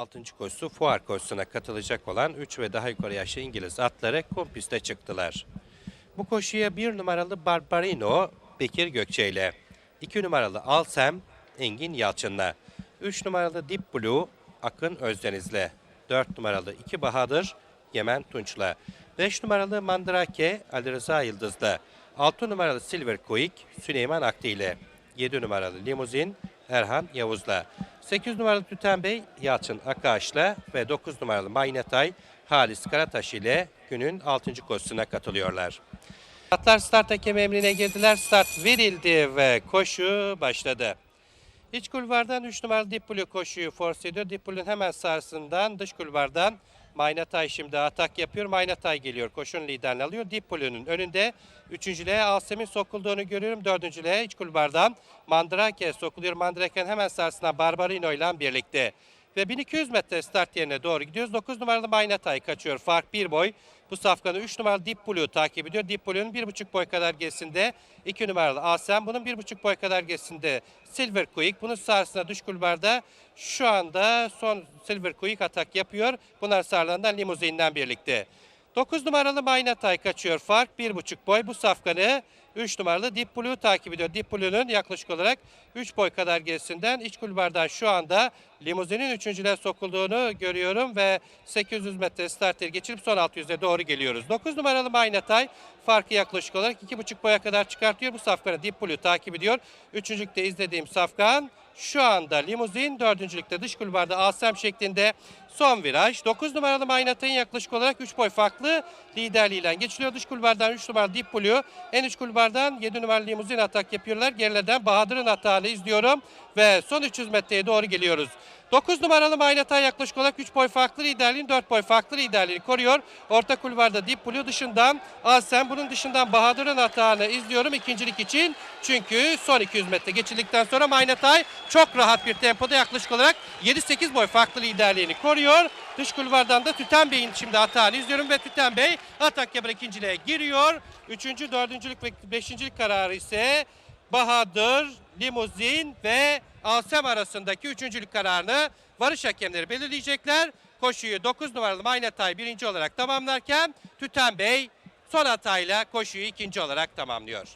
6. koşusu fuar koşusuna katılacak olan 3 ve daha yukarı yaşlı İngiliz atları kum piste çıktılar. Bu koşuya 1 numaralı Barbarino Bekir Gökçe ile, 2 numaralı Alsem Engin Yalçın'la, 3 numaralı Deep Blue Akın Özdeniz'le, 4 numaralı 2 Bahadır Yemen Tunç'la, 5 numaralı Mandrake Ali Rıza Yıldız'la, 6 numaralı Silver Quick Süleyman Akti ile, 7 numaralı Limuzin Erhan Yavuz'la, 8 numaralı Tüten Bey Yalçın Akaş'la ve 9 numaralı Maynetay Halis Karataş ile günün 6. koşusuna katılıyorlar. Atlar start hakemi emrine girdiler. Start verildi ve koşu başladı. İç kulvardan 3 numaralı Blue koşuyu force ediyor. Blue'nun hemen sarsından dış kulvardan Maynatay şimdi atak yapıyor. Maynatay geliyor. Koşun liderini alıyor. Blue'nun önünde. Üçüncülüğe Asem'in sokulduğunu görüyorum. Dördüncülüğe iç kulvardan Mandrake sokuluyor. Mandrake'nin hemen sarsından Barbarino ile birlikte. Ve 1200 metre start yerine doğru gidiyoruz. 9 numaralı Maynatay kaçıyor. Fark 1 boy. Bu safkanı 3 numaralı Deep Blue takip ediyor. Deep Blue'nun 1,5 boy kadar gerisinde 2 numaralı Asem. Bunun 1,5 boy kadar gerisinde Silver Quick. Bunun sağrısına dış kulvarda şu anda son Silver Quick atak yapıyor. Bunlar sağlarından limuzinden birlikte. 9 numaralı Maynatay kaçıyor. Fark 1,5 boy. Bu safkanı 3 numaralı Deep Blue takip ediyor. Deep Blue'nun yaklaşık olarak 3 boy kadar gerisinden iç kulvardan şu anda limuzinin üçüncüler sokulduğunu görüyorum ve 800 metre starteri geçirip son 600'e doğru geliyoruz. 9 numaralı Maynatay farkı yaklaşık olarak 2,5 boya kadar çıkartıyor. Bu safkanı Deep Blue takip ediyor. Üçüncülükte izlediğim safkan şu anda limuzin, dördüncülükte dış kulvarda Asem şeklinde son viraj. 9 numaralı Maynatay'ın yaklaşık olarak 3 boy farklı liderliğiyle geçiliyor. Dış kulvardan 3 numaralı Deep Blue, en iç kulvardan 7 numaralı limuzin atak yapıyorlar. Gerilerden Bahadır'ın atağını izliyorum ve son 300 metreye doğru geliyoruz. 9 numaralı Maynatay yaklaşık olarak 3 boy farklı liderliğin 4 boy farklı liderliğini koruyor. Orta kulvarda Deep Blue dışından Asem bunun dışından Bahadır'ın atağını izliyorum ikincilik için. Çünkü son 200 metre geçildikten sonra Maynatay çok rahat bir tempoda yaklaşık olarak 7-8 boy farklı liderliğini koruyor. Dış kulvardan da Tüten Bey'in şimdi atağını izliyorum ve Tüten Bey atak yaparak ikinciliğe giriyor. Üçüncü, dördüncülük ve beşincilik kararı ise Bahadır, Limuzin ve Alsem arasındaki üçüncülük kararını varış hakemleri belirleyecekler. Koşuyu 9 numaralı Maynatay birinci olarak tamamlarken Tüten Bey son hatayla koşuyu ikinci olarak tamamlıyor.